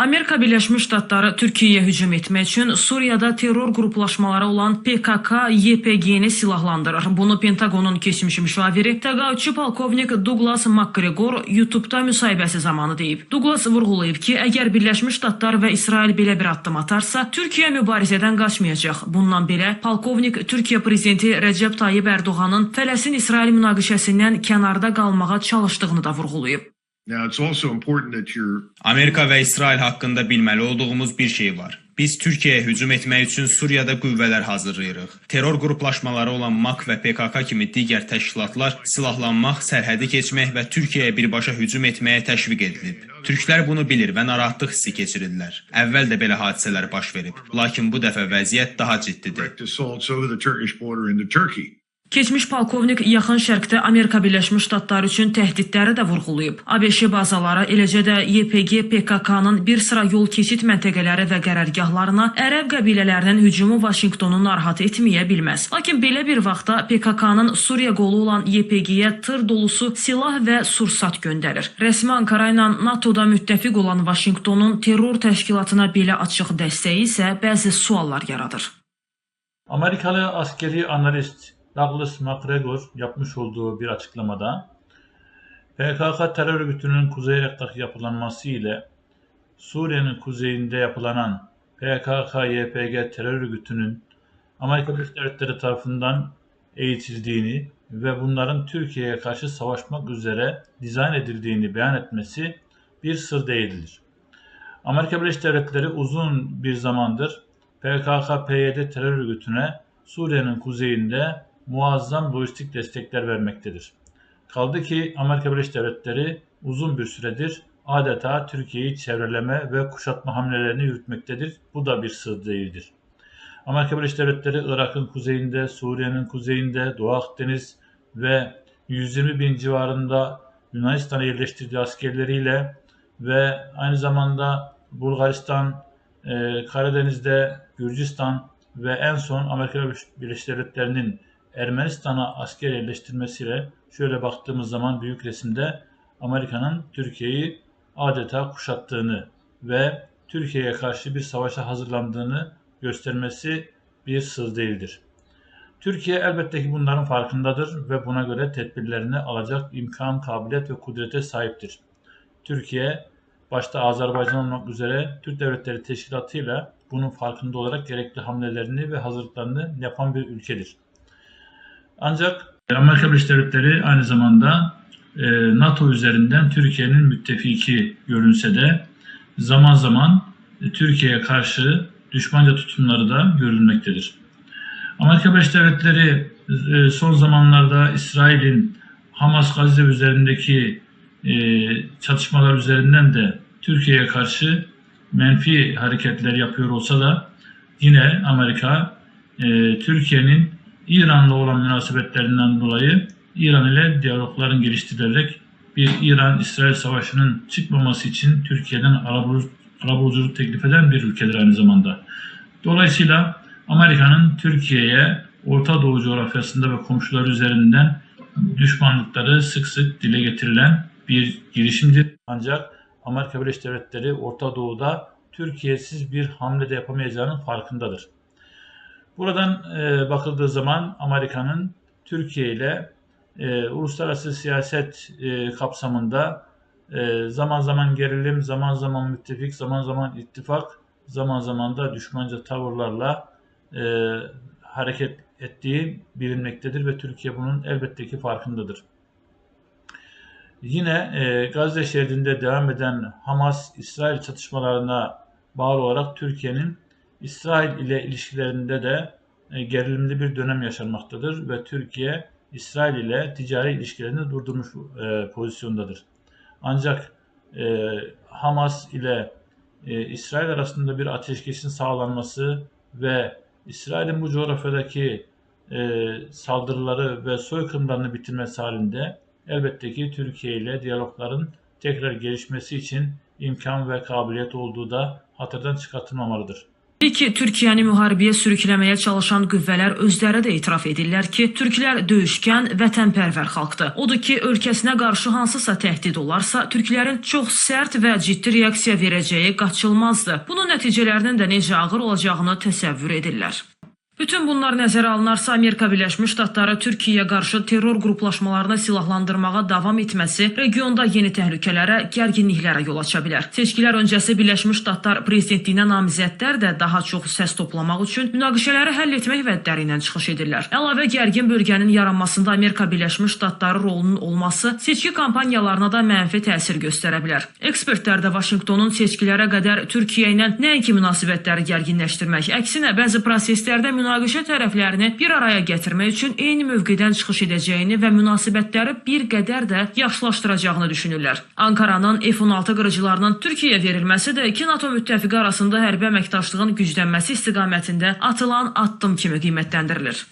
Amerika Birləşmiş Ştatları Türkiyəyə hücum etmək üçün Suriyada terror qruplaşmaları olan PKK, YPG-ni silahlandırır. Bunu Pentagonun keçmiş müşaviri təqaüdçü polkovnik Douglas McGregor YouTube-da müsahibəsi zamanı deyib. Douglas vurğulayıb ki, əgər Birləşmiş Ştatlar və İsrail belə bir addım atarsa, Türkiyə mübarizədən qaçmayacaq. Bundan belə polkovnik Türkiyə prezidenti Rəcəb Tayyib Ərdoğanın Fələstin-İsrail münaqişəsindən kənarda qalmağa çalışdığını da vurğulayıb. Now, it's also important that you're Amerika və İsrail haqqında bilməli olduğumuz bir şey var. Biz Türkiyəyə hücum etmək üçün Suriyada qüvvələr hazırlayırıq. Terror qruplaşmaları olan MAK və PKK kimi digər təşkilatlar silahlanmaq, sərhədi keçmək və Türkiyəyə birbaşa hücum etməyə təşviq edilib. Türklər bunu bilir və narahatlıq hissi keçirirlər. Əvvəl də belə hadisələr baş verib, lakin bu dəfə vəziyyət daha ciddidir. Keçmiş polkovnik Yaxın Şərqdə Amerika Birləşmiş Ştatları üçün təhdidləri də vurğulayıb. ABŞ bazaları, eləcə də YPG PKK-nın bir sıra yol keçid məntəqələri və qərargahlarına ərəb qəbilələrinin hücumu Vaşinqtonu narahat etməyə bilməz. Lakin belə bir vaxtda PKK-nın Suriya qolu olan YPG-yə tır dolusu silah və sursat göndərir. Rəsmi Ankara ilə NATO-da müttəfiq olan Vaşinqtonun terror təşkilatına belə açıq dəstəyi isə bəzi suallar yaradır. Amerikalı askeri analist Douglas MacGregor yapmış olduğu bir açıklamada PKK terör örgütünün Kuzey Irak'taki yapılanması ile Suriye'nin kuzeyinde yapılanan PKK-YPG terör örgütünün Amerika Birleşik Devletleri tarafından eğitildiğini ve bunların Türkiye'ye karşı savaşmak üzere dizayn edildiğini beyan etmesi bir sır değildir. Amerika Birleşik Devletleri uzun bir zamandır PKK-PYD terör örgütüne Suriye'nin kuzeyinde muazzam lojistik destekler vermektedir. Kaldı ki Amerika Birleşik Devletleri uzun bir süredir adeta Türkiye'yi çevreleme ve kuşatma hamlelerini yürütmektedir. Bu da bir sır değildir. Amerika Birleşik Devletleri Irak'ın kuzeyinde, Suriye'nin kuzeyinde, Doğu Akdeniz ve 120 bin civarında Yunanistan'a yerleştirdiği askerleriyle ve aynı zamanda Bulgaristan, e, Karadeniz'de Gürcistan ve en son Amerika Birleşik Devletleri'nin Ermenistan'a asker yerleştirmesiyle şöyle baktığımız zaman büyük resimde Amerika'nın Türkiye'yi adeta kuşattığını ve Türkiye'ye karşı bir savaşa hazırlandığını göstermesi bir sır değildir. Türkiye elbette ki bunların farkındadır ve buna göre tedbirlerini alacak imkan, kabiliyet ve kudrete sahiptir. Türkiye başta Azerbaycan olmak üzere Türk Devletleri Teşkilatı'yla bunun farkında olarak gerekli hamlelerini ve hazırlıklarını yapan bir ülkedir. Ancak Amerika Birleşik Devletleri aynı zamanda e, NATO üzerinden Türkiye'nin müttefiki görünse de zaman zaman e, Türkiye'ye karşı düşmanca tutumları da görülmektedir. Amerika Birleşik Devletleri e, son zamanlarda İsrail'in Hamas Gazze üzerindeki çatışmalar üzerinden de Türkiye'ye karşı menfi hareketler yapıyor olsa da yine Amerika Türkiye'nin İran'la olan münasebetlerinden dolayı İran ile diyalogların geliştirilerek bir İran-İsrail savaşının çıkmaması için Türkiye'den arabuluculuk, teklif eden bir ülkedir aynı zamanda. Dolayısıyla Amerika'nın Türkiye'ye Orta Doğu coğrafyasında ve komşuları üzerinden düşmanlıkları sık sık dile getirilen bir girişimdir. Ancak Amerika Birleşik Devletleri Orta Doğu'da Türkiye'siz bir hamle de yapamayacağının farkındadır. Buradan e, bakıldığı zaman Amerika'nın Türkiye ile e, uluslararası siyaset e, kapsamında e, zaman zaman gerilim, zaman zaman müttefik, zaman zaman ittifak, zaman zaman da düşmanca tavırlarla e, hareket ettiği bilinmektedir ve Türkiye bunun elbette ki farkındadır. Yine e, Gazze şeridinde devam eden Hamas-İsrail çatışmalarına bağlı olarak Türkiye'nin İsrail ile ilişkilerinde de e, gerilimli bir dönem yaşanmaktadır ve Türkiye İsrail ile ticari ilişkilerini durdurmuş e, pozisyondadır. Ancak e, Hamas ile İsrail arasında bir ateşkesin sağlanması ve İsrail'in bu coğrafyadaki saldırıları ve soykırımlarını bitirmesi halinde elbette ki Türkiye ile diyalogların tekrar gelişmesi için imkan ve kabiliyet olduğu da hatırdan çıkartılmamalıdır. İki, Türkiyəni müharibəyə sürükləməyə çalışan qüvvələr özləri də etiraf edirlər ki, türklər döyüşkən, vətənpərvər xalqdır. Odur ki, ölkəsinə qarşı hansısa təhdid olarsa, türklərin çox sərt və ciddi reaksiya verəcəyi qaçılmazdır. Bunun nəticələrinin də necə ağır olacağını təsəvvür edirlər. Bütün bunlar nəzərə alınarsa, Amerika Birləşmiş Ştatları Türkiyəyə qarşı terror qruplaşmalarını silahlandırmağa davam etməsi regionda yeni təhlükələrə, gərginliklərə yol aça bilər. Seçkilər öncəsi Birləşmiş Ştatlar prezidentliyinə namizədlər də daha çox səs toplamaq üçün münaqişələri həll etmək vədləri ilə çıxış edirlər. Əlavə gərgin bölgənin yaranmasında Amerika Birləşmiş Ştatları rolunun olması seçki kampaniyalarına da mənfi təsir göstərə bilər. Ekspertlər də Vaşinqtonun seçkilərə qədər Türkiyə ilə nəinki münasibətləri gərginləşdirmək, əksinə bəzi proseslərdə münaqişə tərəflərini bir araya gətirmək üçün eyni mövqedən çıxış edəcəyini və münasibətləri bir qədər də yaxşılaşdıracağını düşünürlər. Ankaranın F-16 qırıcılarının Türkiyəyə verilməsi də iki NATO müttəfiqi arasında hərbi əməkdaşlığın güclənməsi istiqamətində atılan addım kimi qiymətləndirilir.